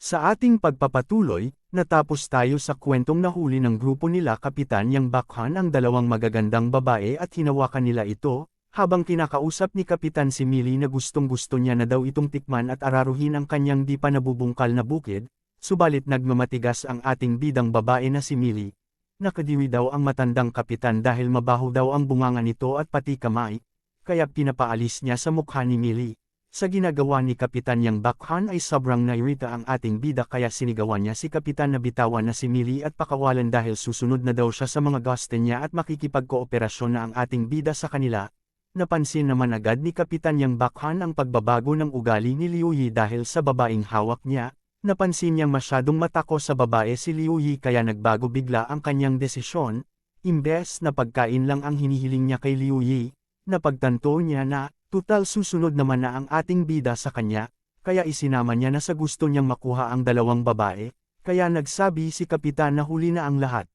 Sa ating pagpapatuloy, natapos tayo sa kwentong nahuli ng grupo nila Kapitan Yang Bakhan ang dalawang magagandang babae at hinawakan nila ito, habang kinakausap ni Kapitan si Millie na gustong gusto niya na daw itong tikman at araruhin ang kanyang di pa nabubungkal na bukid, subalit nagmamatigas ang ating bidang babae na si Millie. Nakadiwi daw ang matandang kapitan dahil mabaho daw ang bunganga nito at pati kamay, kaya pinapaalis niya sa mukha ni Millie. Sa ginagawa ni Kapitan Yang Bakhan ay sobrang nairita ang ating bida kaya sinigawan niya si Kapitan na bitawan na si Millie at pakawalan dahil susunod na daw siya sa mga gusto niya at makikipagkooperasyon na ang ating bida sa kanila. Napansin naman agad ni Kapitan Yang Bakhan ang pagbabago ng ugali ni Liu Yi dahil sa babaeng hawak niya, napansin niyang masyadong matako sa babae si Liu Yi kaya nagbago bigla ang kanyang desisyon, imbes na pagkain lang ang hinihiling niya kay Liu Yi, napagtanto niya na, Tutal susunod naman na ang ating bida sa kanya, kaya isinama niya na sa gusto niyang makuha ang dalawang babae, kaya nagsabi si Kapitan na huli na ang lahat.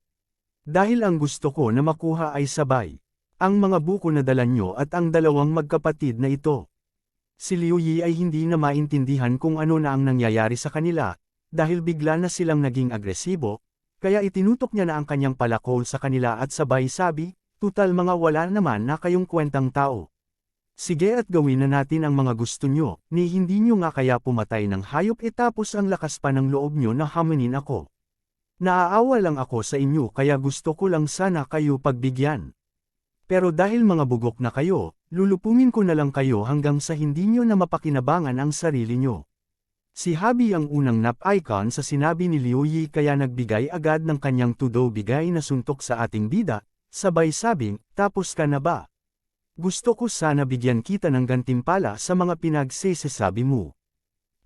Dahil ang gusto ko na makuha ay sabay. Ang mga buko na dala nyo at ang dalawang magkapatid na ito. Si Liu Yi ay hindi na maintindihan kung ano na ang nangyayari sa kanila, dahil bigla na silang naging agresibo, kaya itinutok niya na ang kanyang palakol sa kanila at sabay sabi, tutal mga wala naman na kayong kwentang tao. Sige at gawin na natin ang mga gusto nyo, ni hindi nyo nga kaya pumatay ng hayop etapos ang lakas pa ng loob nyo na hamanin ako. Naaawa lang ako sa inyo kaya gusto ko lang sana kayo pagbigyan. Pero dahil mga bugok na kayo, lulupungin ko na lang kayo hanggang sa hindi nyo na mapakinabangan ang sarili nyo. Si Habi ang unang nap icon sa sinabi ni Liu Yi kaya nagbigay agad ng kanyang tudo bigay na suntok sa ating bida, sabay sabing, tapos ka na ba? Gusto ko sana bigyan kita ng gantimpala sa mga pinagsesasabi mo.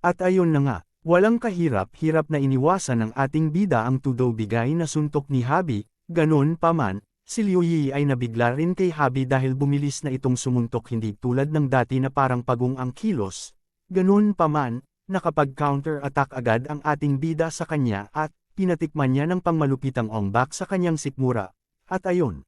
At ayon na nga, walang kahirap-hirap na iniwasan ng ating bida ang tudo bigay na suntok ni Habi, ganon pa man, si Liu Yi ay nabigla rin kay Habi dahil bumilis na itong sumuntok hindi tulad ng dati na parang pagong ang kilos, ganon pa man, nakapag-counter-attack agad ang ating bida sa kanya at, pinatikman niya ng pangmalupitang ombak sa kanyang sikmura, at ayon.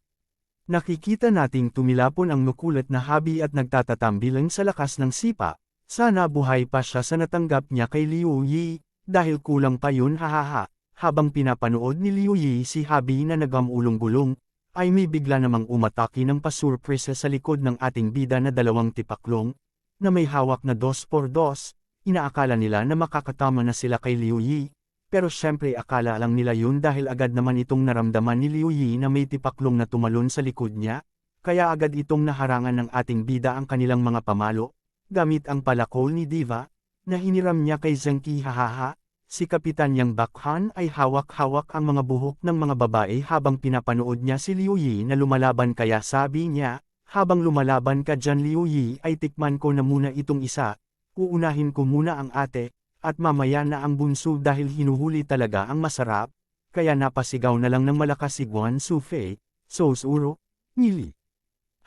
Nakikita nating tumilapon ang makulat na habi at nagtatatambilang sa lakas ng sipa, sana buhay pa siya sa natanggap niya kay Liu Yi, dahil kulang pa yun hahaha. Habang pinapanood ni Liu Yi si Habi na nagamulong-gulong, ay may bigla namang umataki ng pasurpresa sa likod ng ating bida na dalawang tipaklong, na may hawak na dos por dos, inaakala nila na makakatama na sila kay Liu Yi, pero syempre akala lang nila yun dahil agad naman itong naramdaman ni Liu Yi na may tipaklong na tumalon sa likod niya, kaya agad itong naharangan ng ating bida ang kanilang mga pamalo, gamit ang palakol ni Diva, na hiniram niya kay Zenki hahaha, si Kapitan Yang Bakhan ay hawak-hawak ang mga buhok ng mga babae habang pinapanood niya si Liu Yi na lumalaban kaya sabi niya, habang lumalaban ka dyan Liu Yi ay tikman ko na muna itong isa, uunahin ko muna ang ate, at mamaya na ang bunso dahil hinuhuli talaga ang masarap, kaya napasigaw na lang ng malakas si Guan Sufei, Sosuro, Mili.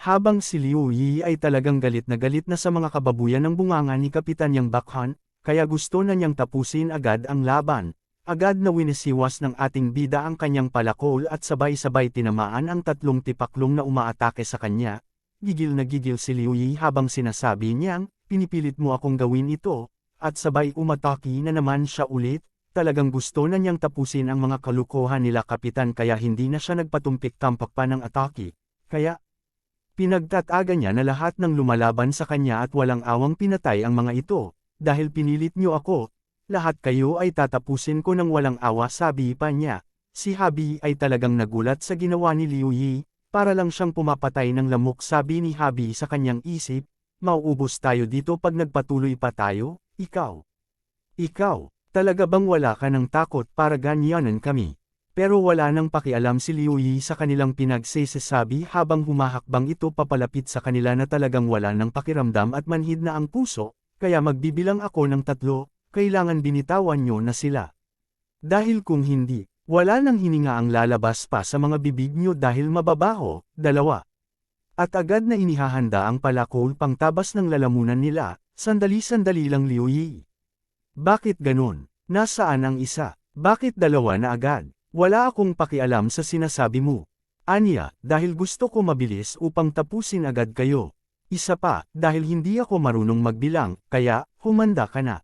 Habang si Liu Yi ay talagang galit na galit na sa mga kababuyan ng bunganga ni Kapitan Yang Bakhan, kaya gusto na niyang tapusin agad ang laban. Agad na winisiwas ng ating bida ang kanyang palakol at sabay-sabay tinamaan ang tatlong tipaklong na umaatake sa kanya. Gigil na gigil si Liu Yi habang sinasabi niyang, pinipilit mo akong gawin ito, at sabay umataki na naman siya ulit, talagang gusto na niyang tapusin ang mga kalukuhan nila kapitan kaya hindi na siya nagpatumpik tampak pa ng atake, kaya pinagtataga niya na lahat ng lumalaban sa kanya at walang awang pinatay ang mga ito, dahil pinilit niyo ako, lahat kayo ay tatapusin ko ng walang awa sabi pa niya. Si Habi ay talagang nagulat sa ginawa ni Liu Yi, para lang siyang pumapatay ng lamok sabi ni Habi sa kanyang isip, mauubos tayo dito pag nagpatuloy pa tayo? Ikaw. Ikaw, talaga bang wala ka ng takot para ganyanan kami? Pero wala nang pakialam si Liu Yi sa kanilang pinagsasabi habang humahakbang ito papalapit sa kanila na talagang wala nang pakiramdam at manhid na ang puso, kaya magbibilang ako ng tatlo, kailangan binitawan nyo na sila. Dahil kung hindi, wala nang hininga ang lalabas pa sa mga bibig nyo dahil mababaho, dalawa. At agad na inihahanda ang palakol pang tabas ng lalamunan nila, Sandali-sandali lang Liu Yi. Bakit ganon? Nasaan ang isa? Bakit dalawa na agad? Wala akong pakialam sa sinasabi mo. Anya, dahil gusto ko mabilis upang tapusin agad kayo. Isa pa, dahil hindi ako marunong magbilang, kaya, humanda ka na.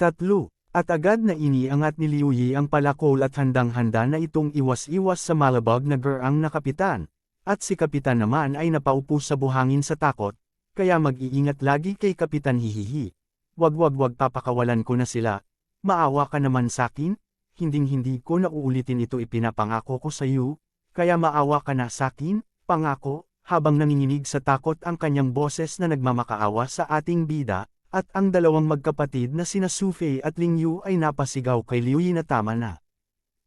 Tatlo, At agad na iniangat ni Liu Yi ang palakol at handang-handa na itong iwas-iwas sa malabag na geraang na kapitan. At si kapitan naman ay napaupo sa buhangin sa takot, kaya mag-iingat lagi kay kapitan hihihi. Wag wag wag papakawalan ko na sila. Maawa ka naman sakin? Hinding-hindi ko na uulitin ito ipinapangako ko sa iyo, kaya maawa ka na sakin, pangako, habang nanginginig sa takot ang kanyang boses na nagmamakaawa sa ating bida, at ang dalawang magkapatid na sina Sufei at Ling Yu ay napasigaw kay Liu Yi na tama na.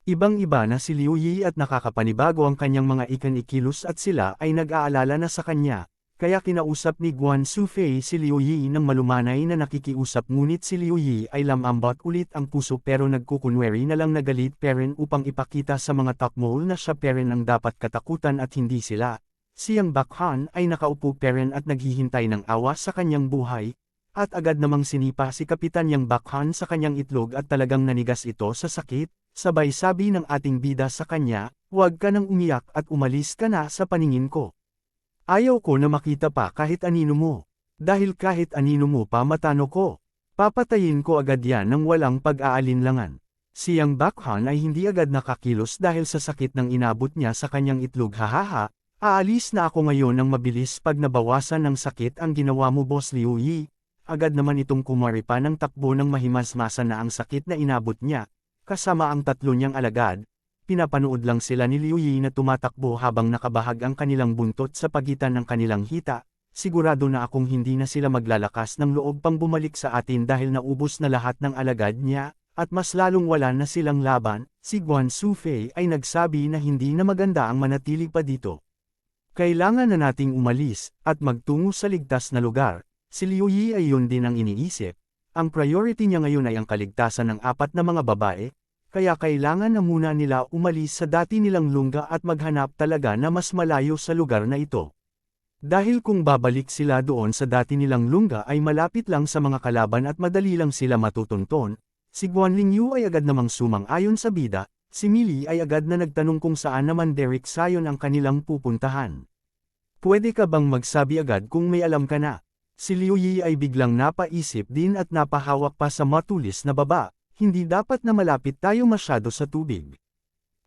Ibang-iba na si Liu Yi at nakakapanibago ang kanyang mga ikan-ikilos at sila ay nag-aalala na sa kanya, kaya kinausap ni Guan Sufei si Liu Yi ng malumanay na nakikiusap ngunit si Liu Yi ay lamambot ulit ang puso pero nagkukunweri na lang nagalit peren upang ipakita sa mga top mole na siya peren ang dapat katakutan at hindi sila. Siyang Bakhan ay nakaupo peren at naghihintay ng awa sa kanyang buhay, at agad namang sinipa si Kapitan Yang Bakhan sa kanyang itlog at talagang nanigas ito sa sakit, sabay sabi ng ating bida sa kanya, huwag ka nang umiyak at umalis ka na sa paningin ko. Ayaw ko na makita pa kahit anino mo. Dahil kahit anino mo pa matano ko. Papatayin ko agad yan ng walang pag-aalinlangan. Siyang Bakhan ay hindi agad nakakilos dahil sa sakit ng inabot niya sa kanyang itlog hahaha, aalis na ako ngayon ng mabilis pag nabawasan ng sakit ang ginawa mo boss Liu Yi, agad naman itong kumari pa ng takbo ng mahimasmasan na ang sakit na inabot niya, kasama ang tatlo niyang alagad, pinapanood lang sila ni Liu Yi na tumatakbo habang nakabahag ang kanilang buntot sa pagitan ng kanilang hita, sigurado na akong hindi na sila maglalakas ng loob pang bumalik sa atin dahil naubos na lahat ng alagad niya, at mas lalong wala na silang laban, si Guan Sufei ay nagsabi na hindi na maganda ang manatili pa dito. Kailangan na nating umalis, at magtungo sa ligtas na lugar, Si Liu Yi ay yun din ang iniisip. Ang priority niya ngayon ay ang kaligtasan ng apat na mga babae, kaya kailangan na muna nila umalis sa dati nilang lungga at maghanap talaga na mas malayo sa lugar na ito. Dahil kung babalik sila doon sa dati nilang lungga ay malapit lang sa mga kalaban at madali lang sila matutunton, si Guan Lingyu ay agad namang sumang-ayon sa bida, si Mili ay agad na nagtanong kung saan naman Derek Sayon ang kanilang pupuntahan. Pwede ka bang magsabi agad kung may alam ka na? Si Liu Yi ay biglang napaisip din at napahawak pa sa matulis na baba, hindi dapat na malapit tayo masyado sa tubig.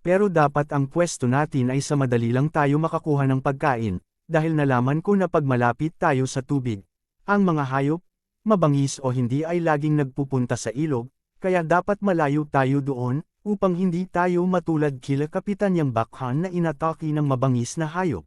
Pero dapat ang pwesto natin ay sa madali lang tayo makakuha ng pagkain, dahil nalaman ko na pag malapit tayo sa tubig, ang mga hayop, mabangis o hindi ay laging nagpupunta sa ilog, kaya dapat malayo tayo doon, upang hindi tayo matulad kila Kapitan Yang Bakhan na inatake ng mabangis na hayop.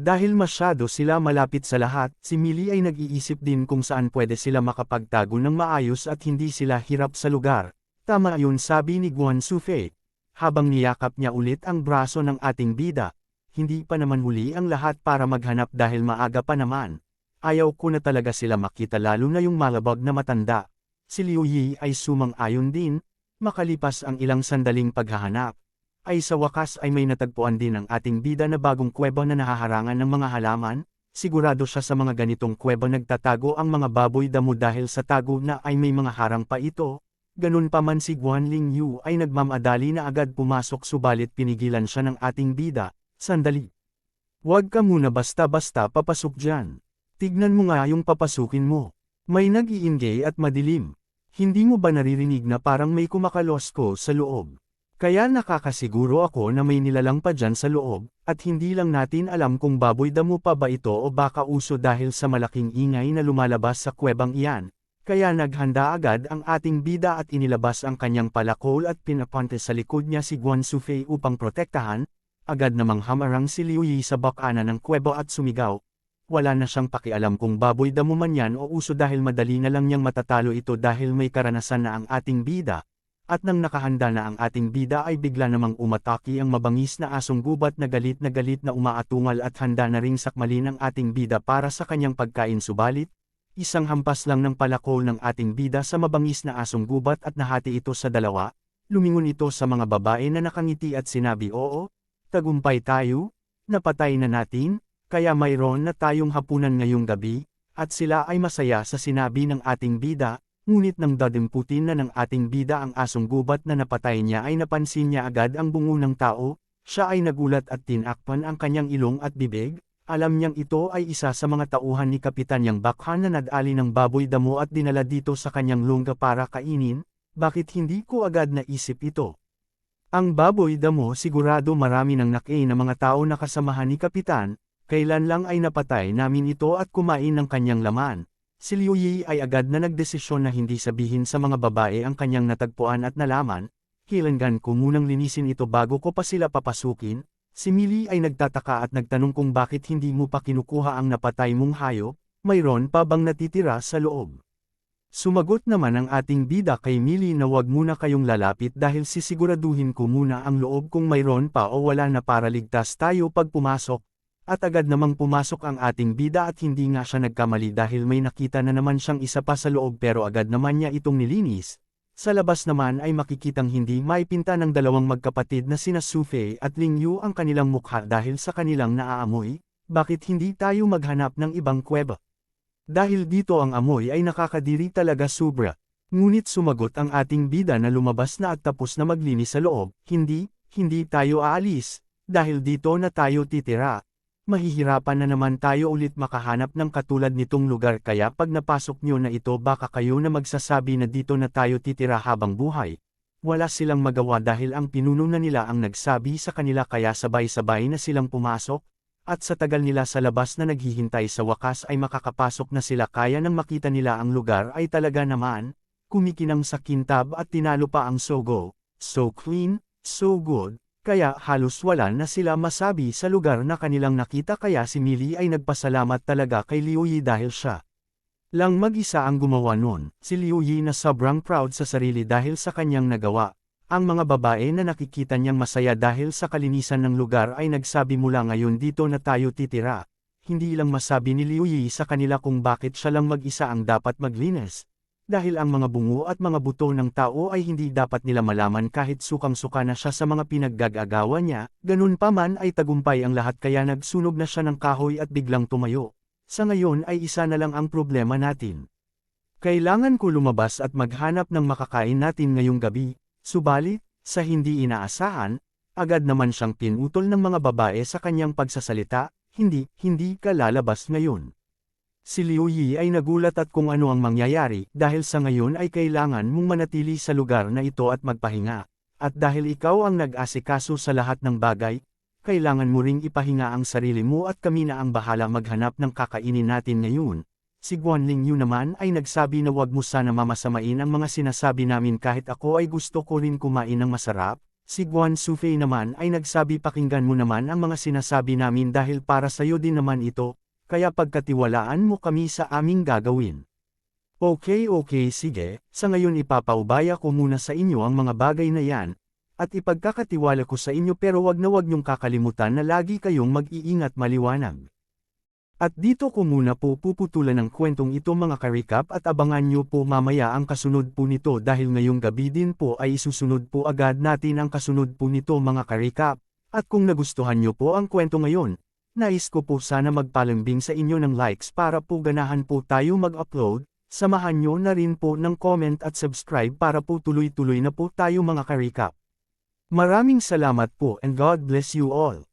Dahil masyado sila malapit sa lahat, si Millie ay nag-iisip din kung saan pwede sila makapagtago ng maayos at hindi sila hirap sa lugar. Tama yun sabi ni Guan Sufei. Habang niyakap niya ulit ang braso ng ating bida, hindi pa naman huli ang lahat para maghanap dahil maaga pa naman. Ayaw ko na talaga sila makita lalo na yung malabag na matanda. Si Liu Yi ay sumang-ayon din, makalipas ang ilang sandaling paghahanap ay sa wakas ay may natagpuan din ang ating bida na bagong kuweba na nahaharangan ng mga halaman, sigurado siya sa mga ganitong kuweba nagtatago ang mga baboy damo dahil sa tago na ay may mga harang pa ito, ganun pa man si Guan Ling Yu ay nagmamadali na agad pumasok subalit pinigilan siya ng ating bida, sandali. Huwag ka muna basta-basta papasok dyan. Tignan mo nga yung papasukin mo. May nag-iingay at madilim. Hindi mo ba naririnig na parang may kumakalos ko sa loob? Kaya nakakasiguro ako na may nilalang pa dyan sa loob, at hindi lang natin alam kung baboy damo pa ba ito o baka uso dahil sa malaking ingay na lumalabas sa kwebang iyan. Kaya naghanda agad ang ating bida at inilabas ang kanyang palakol at pinapante sa likod niya si Guan Sufei upang protektahan, agad namang hamarang si Liu Yi sa bakana ng kwebo at sumigaw. Wala na siyang pakialam kung baboy damo man yan o uso dahil madali na lang niyang matatalo ito dahil may karanasan na ang ating bida, at nang nakahanda na ang ating bida ay bigla namang umataki ang mabangis na asong gubat na galit na galit na umaatungal at handa na ring sakmalin ang ating bida para sa kanyang pagkain. Subalit, isang hampas lang ng palakol ng ating bida sa mabangis na asong gubat at nahati ito sa dalawa, lumingon ito sa mga babae na nakangiti at sinabi oo, tagumpay tayo, napatay na natin, kaya mayroon na tayong hapunan ngayong gabi, at sila ay masaya sa sinabi ng ating bida, Ngunit nang dadimputin na ng ating bida ang asong gubat na napatay niya ay napansin niya agad ang bungo ng tao, siya ay nagulat at tinakpan ang kanyang ilong at bibig, alam niyang ito ay isa sa mga tauhan ni Kapitan Yang Bakhan na nadali ng baboy damo at dinala dito sa kanyang lungga para kainin, bakit hindi ko agad naisip ito? Ang baboy damo sigurado marami ng nakay na mga tao na kasamahan ni Kapitan, kailan lang ay napatay namin ito at kumain ng kanyang laman. Si Liu Yi ay agad na nagdesisyon na hindi sabihin sa mga babae ang kanyang natagpuan at nalaman, kailangan ko munang linisin ito bago ko pa sila papasukin, si Millie ay nagtataka at nagtanong kung bakit hindi mo pa kinukuha ang napatay mong hayop, mayroon pa bang natitira sa loob. Sumagot naman ang ating bida kay Millie na wag muna kayong lalapit dahil sisiguraduhin ko muna ang loob kung mayroon pa o wala na para ligtas tayo pag pumasok, at agad namang pumasok ang ating bida at hindi nga siya nagkamali dahil may nakita na naman siyang isa pa sa loob pero agad naman niya itong nilinis. Sa labas naman ay makikitang hindi maipinta ng dalawang magkapatid na sina Sufei at Ling Yu ang kanilang mukha dahil sa kanilang naaamoy, bakit hindi tayo maghanap ng ibang kweba? Dahil dito ang amoy ay nakakadiri talaga sobra. Ngunit sumagot ang ating bida na lumabas na at tapos na maglinis sa loob, hindi, hindi tayo aalis, dahil dito na tayo titira mahihirapan na naman tayo ulit makahanap ng katulad nitong lugar kaya pag napasok nyo na ito baka kayo na magsasabi na dito na tayo titira habang buhay. Wala silang magawa dahil ang pinuno na nila ang nagsabi sa kanila kaya sabay-sabay na silang pumasok, at sa tagal nila sa labas na naghihintay sa wakas ay makakapasok na sila kaya nang makita nila ang lugar ay talaga naman, kumikinang sa kintab at tinalo pa ang sogo, so clean, so good, kaya halos wala na sila masabi sa lugar na kanilang nakita kaya si Millie ay nagpasalamat talaga kay Liu Yi dahil siya. Lang mag-isa ang gumawa nun, si Liu Yi na sobrang proud sa sarili dahil sa kanyang nagawa. Ang mga babae na nakikita niyang masaya dahil sa kalinisan ng lugar ay nagsabi mula ngayon dito na tayo titira. Hindi lang masabi ni Liu Yi sa kanila kung bakit siya lang mag-isa ang dapat maglinis, dahil ang mga bungo at mga buto ng tao ay hindi dapat nila malaman kahit sukang-suka na siya sa mga pinaggagagawa niya, ganun pa man ay tagumpay ang lahat kaya nagsunog na siya ng kahoy at biglang tumayo. Sa ngayon ay isa na lang ang problema natin. Kailangan ko lumabas at maghanap ng makakain natin ngayong gabi, subalit, sa hindi inaasahan, agad naman siyang pinutol ng mga babae sa kanyang pagsasalita, hindi, hindi ka lalabas ngayon. Si Liu Yi ay nagulat at kung ano ang mangyayari dahil sa ngayon ay kailangan mong manatili sa lugar na ito at magpahinga. At dahil ikaw ang nag-asikaso sa lahat ng bagay, kailangan mo ring ipahinga ang sarili mo at kami na ang bahala maghanap ng kakainin natin ngayon. Si Guanling Yu naman ay nagsabi na wag mo sana mamasamain ang mga sinasabi namin kahit ako ay gusto ko rin kumain ng masarap. Si Guan Sufei naman ay nagsabi pakinggan mo naman ang mga sinasabi namin dahil para sayo din naman ito, kaya pagkatiwalaan mo kami sa aming gagawin. Okay okay sige, sa ngayon ipapaubaya ko muna sa inyo ang mga bagay na yan, at ipagkakatiwala ko sa inyo pero wag na wag niyong kakalimutan na lagi kayong mag-iingat maliwanag. At dito ko muna po puputulan ng kwentong ito mga karikap at abangan nyo po mamaya ang kasunod po nito dahil ngayong gabi din po ay isusunod po agad natin ang kasunod po nito mga karikap. At kung nagustuhan nyo po ang kwento ngayon, Nais ko po sana magpalambing sa inyo ng likes para po ganahan po tayo mag-upload, samahan nyo na rin po ng comment at subscribe para po tuloy-tuloy na po tayo mga karikap. Maraming salamat po and God bless you all.